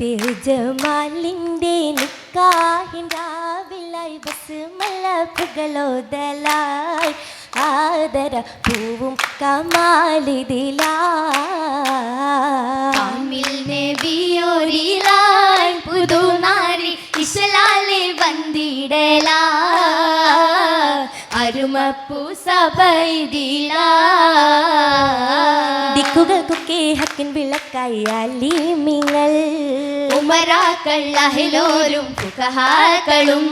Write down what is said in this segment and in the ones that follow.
സത്യജമാലിന്റെ നിക്കാഹിൻ രാവിലായി ബസ്മലപ്പുകളോതലായി ആദര പൂവും കമാലിതിലാ കാമിൽ അരുമപ്പൂ സഭയില ദിക്കുകൾക്കൊക്കെ ഹക്കിൻ വിളക്കായി അലിമിങ്ങൾ. ഉമരാക്കൾ അഹിലോരും ഫുഖഹാക്കളും.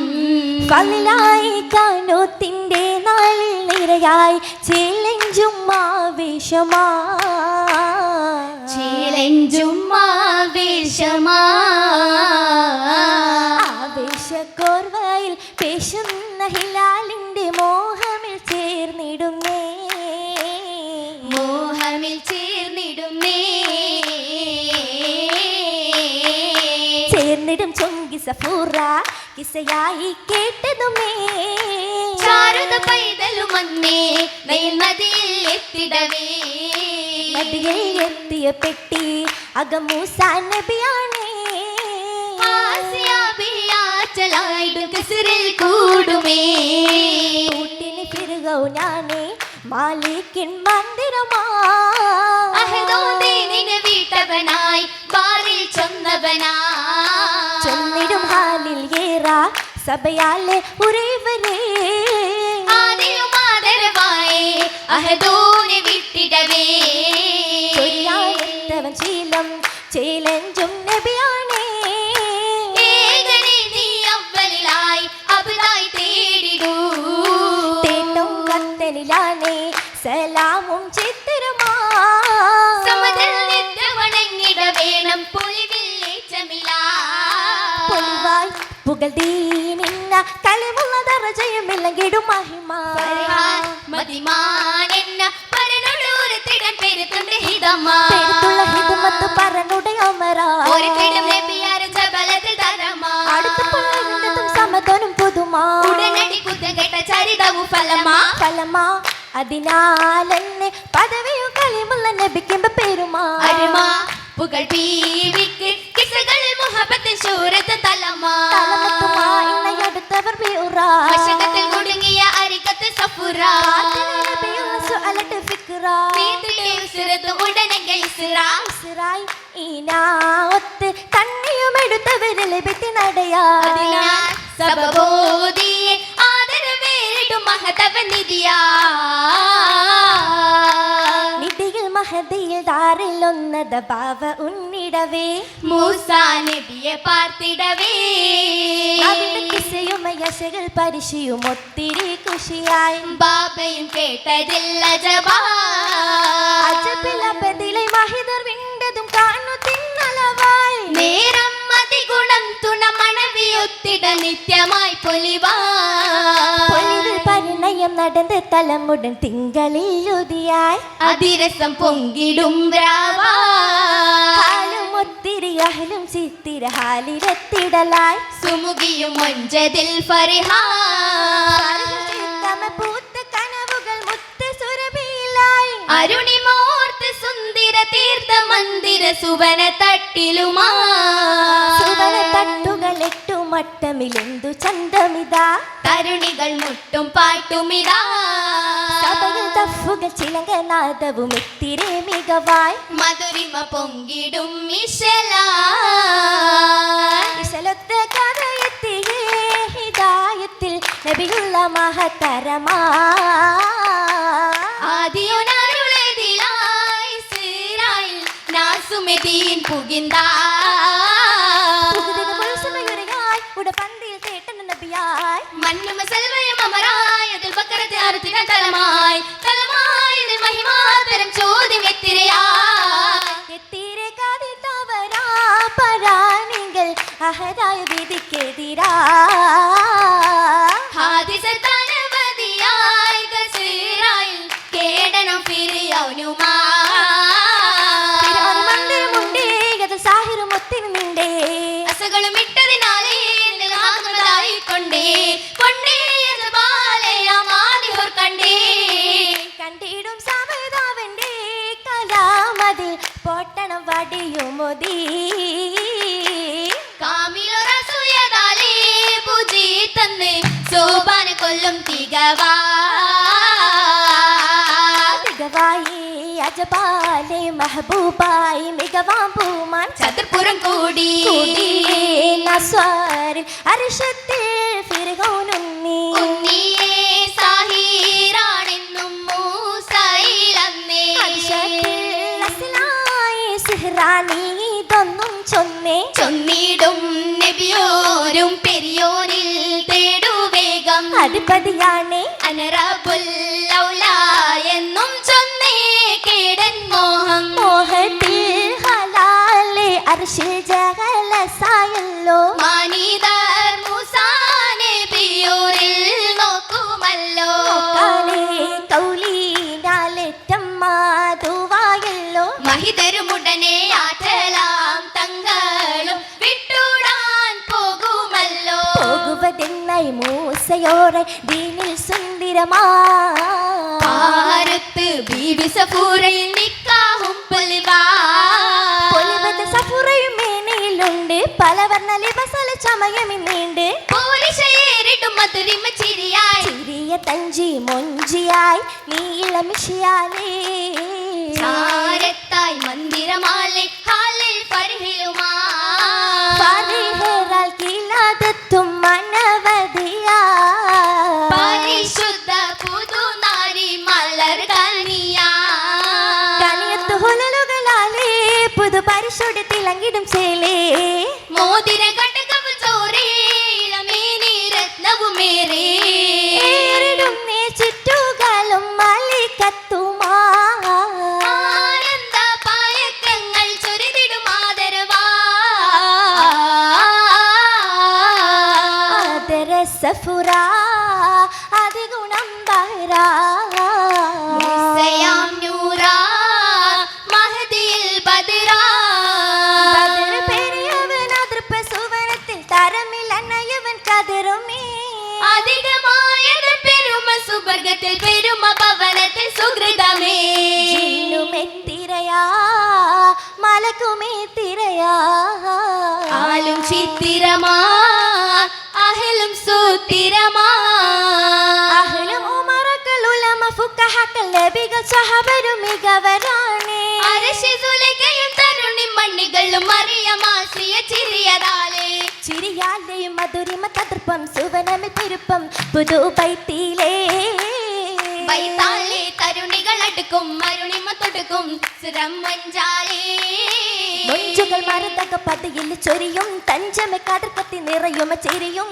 പള്ളിലായി കാനോത്തിന്റെ നാളിൽ നിരയായി ചേലഞ്ചും ആവേശമാ. ചേലഞ്ചും ആവേശമാ സഫൂറ കിസയായി കേട്ടതുമേ. ചാരുത പൈതലും വന്നേ നദിയിൽ എത്തിടവേ. നദിയിൽ എത്തിയ പെട്ടി അകമൂസ നബിയാണേ. കൂടുമേ. കൂട്ടിന് പിറകോ ഞാനേ മാലിക്കിൻ മന്ദിരമാ. സഭയാലെ ഉറവരേ ആദിയും ആദരവായി അഹദോനെ വിട്ടിടവേ. ചൊരിയാനെത്തവൻ ശീലം ചേലഞ്ചും നബിയാണേ. ഏകനെ നീ അവലിലായി അബുദായി തേടിടൂ. തേട്ടം കത്തനിലാണേ സലാമും ചിത്തിരമാ സമതൽ നിത്യവണങ്ങിട വേണം പൊലിവില്ലേറ്റമില്ല പൊലിവായി പുകഴ്തീനിന്ന കളിമുള്ള ദറജയുമില്ലെങ്കിടും മഹിമ മതിമാനെന്ന പരനൊടൂരത്തിടൻ പെരുത്തുണ്ട് ഹിതമാ പേരുത്തുള്ള ഹിദമത്ത് പറനുടെ അമരാ ഒരിക്കലും നബിയാരെ ജബലത്തിൽ തരമാ അടുത്ത പള്ളിണ്ടതും സമതനും പുതുമാ ഉടനടി കുത്തകെട്ട ചരിതവും ഫലമാ ഫലമാ അതിനാലെന്നെ പദവിയും കളിമുള്ള നബിക്കുമ്പ പെരുമാ അരുമാ പുകൾ ബീവിക്ക് കിസകളിൽ മുഹബത്തിൽ ശൂരത്ത് തലമാ തലമുത്തുമാ ഇന്നയടുത്തവർ ബിഉറാ. വശകത്തിൽ കുടുങ്ങിയ അരികത്ത് സഫുറ. ഈനാവത്ത് തന്നെയും എടുത്തവരിൽ വെട്ടി നടയാ. അതിനാൽ സബബോധിയെ ആദരവേറിടും മഹതവ നിധിയാ ദാറിൽ ഒന്നത ഭാവ ഉന്നിടവേ. മൂസാ നബിയെ പാർത്തിടവേ. അവിടെ കിസയും യശകൾ പരിശിയും ഒത്തിരി കുഷിയായി. ബാബയും കേട്ടതില്ല ജബാ അജബിലപതിലെ മഹിതർ വിണ്ടതും മണവിയൊത്തിട നിത്യമായി പൊലിവാ. പൊലിവിൽ പരിണയം നടന്ന് തലമുടൻ തിങ്കളിൽ ഉതിയായി അതിരസം പൊങ്കിടും രാവാ. ഹാലും ഒത്തിരി അഹലും ചിത്തിര ഹാലിരത്തിടലായി. സുമുഖിയും മൊഞ്ചതിൽ ഫരിഹാ. പൂത്ത കനവുകൾ മുത്ത് സുരഭിയിലായി. അരുണിമോർത്ത് സുന്ദര തീർത്ഥ മന്ദിര സുവന തട്ടിലുമാ സുവന തട്ടുകൾ എട്ടു മട്ടമിലെന്തു ചന്തമിതാ? തരുണികൾ മുട്ടും പാട്ടുമിതാ. സഭകൾ തഫുകൾ ചിലങ്കനാദവും എത്തിരെ മികവായി. മധുരിമ പൊങ്കിടും മിശലാ. ഇശലൊത്ത കഥയെത്തിയേ ഹിദായത്തിൽ നബിയുള്ള മഹത്തരമാ. ആദിയൊനരുളതിലായി സീറായിൽ പുകിന്താ. അറുത്തിന തലമായി തലമായി മഹിമാതരം ചോദ്യം എത്തിരയാ. അഹരായ വിധിക്കെതിരാ. வண்டி கண்டிடும் சமதா வண்டி கலாமதி போட்டணம் வடியும் மோதி കാമിലൊര സുയതാലേ പൂജി തന്നെ സോപാന കൊല്ലും തികവാ മികവായി അജപാലെ മെഹബൂബായി മികവാം പൂമാൻ ചതുർപുറം കൂടി കൂടി നസ്വാർ അർഷത്തിൽ വേഗം അടിപതിയാണേ അനറബുല്ലൗല എന്നും ചൊന്നേ കേടൻ മോഹം. മോഹത്തിൽ ഹലാലെ അർഷിൽ ജഗലസായല്ലോ മാനിതർ മൂസാ നബിയോരിൽ നോക്കുമല്ലോ. കാലേ കൗലീനാലേറ്റം മാതുവായല്ലോ മഹിതരുമുടനെ ആറ്റലാം തങ്ങളും വിട്ടുടാൻ പോകുമല്ലോ. പോകുവതെന്നായി മൂസയോറെ ദീനിൽ സുന്ദരമാരത്ത് ബീബി സഫൂറയിൽ നിക്കാഹും പൊലിവാ. പൊലിവത് സഫുറയും മേനയിലുണ്ട്. പല ലിബസല ചമയമിന്നുണ്ട് പോലിശയേറിടും മധുരിമ ചിരിയായി. ചിരിയ തഞ്ചി മൊഞ്ചിയായി. നീളമിഷിയാലേ ചാരത്തായി മന്ദിരമാലെ ഹാലിൽ ഫർഹിലുമാ கிடம் சே നബികൾ സഹബരും മികവരാണേ. അരശിതുലകയും തരുണി മണ്ണികളും അറിയമാശ്രിയ ചിരിയതാലേ. ചിരിയാലെയും മധുരിമ തതൃപ്പം സുവനമിൽ പെരുപ്പം പുതു പൈത്തിയിലേ പൈത്താലേ തരുണികൾ അടുക്കും മരുണിമ തൊടുക്കും സുരം മഞ്ചാലേ. മൊഞ്ചുകൾ മരതക പതിയിൽ ചൊരിയും തഞ്ചമെ കടർക്കത്തി നിറയും ചെരിയും.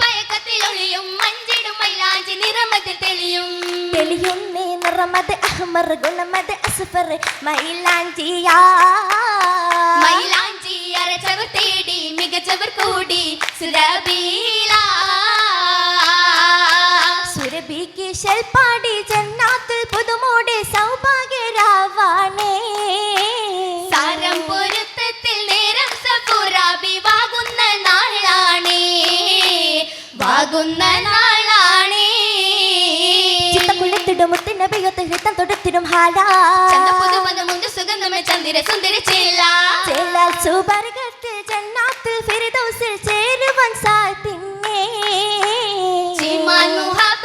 പയക്കത്തിൽ ഒളിയും മഞ്ചിടും മൈലാഞ്ചി നിറമതിൽ തെളിയും. തെളിയുന്നേ നിറമത് അഹ്മർ ഗുണമത് അസ്ഫർ മൈലാഞ്ചിയാ. മൈലാഞ്ചി അരച്ചവർ തേടി മികച്ചവർ കൂടി സുരബീല സുരഭിക്ക് ശൽപ്പാടി ജന്നാത്തിൽ പുതുമോടെ സൗഭാഗ്യരാവാണേ. സാരം പൊരുത്തത്തിൽ നേരം സഫുറാബി വാകുന്ന നാളാണേ. വാകുന്ന നാളാണേ ചിത്തക്കുള്ളത്തിടും മുത്തിനബിയൊത്ത് ഹൃത്തം തൊടുത്തിടും ഹാലാ. സുഗന്ധമേ ചന്ദിര സുന്ദര ചേല. ചേലാൽ സുബർഗത്തിൽ ജന്നാത്തിൽ ഫിർദൗസിൽ ചേരുവാൻ സാധിന്നേ ചിമാൻ മുഹബത്തിൽ